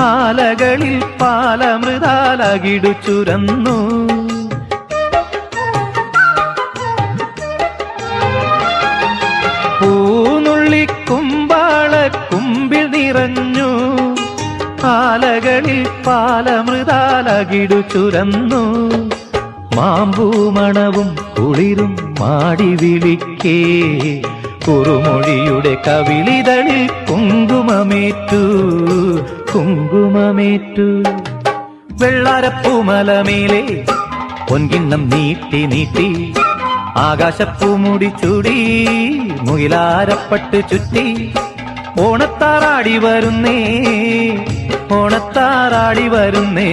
ആലകളിൽ പാലമൃതാലകിടു ചുരന്നു. പൂനുള്ളിക്കുമ്പാള കുമ്പിൽ നിറഞ്ഞു. പാലകളിൽ പാലമൃതാലകിടു ചുരന്നു. മാമ്പൂമണവും കുളിരും മാടി വിളിക്കേ. കുറുമൊഴിയുടെ കവിളിതളിൽ കുങ്കുമമേറ്റു. കുങ്കുമമേറ്റു. വെള്ളാരപ്പൂമലമേലെ പൊൻകിണ്ണം നീട്ടി നീട്ടി ആകാശപ്പൂമുടി ചൂടി മുയിലാരപ്പട്ട് ചുറ്റി. ഓണത്താറാടി വരുന്നേ ഓണത്താറാടി വരുന്നേ.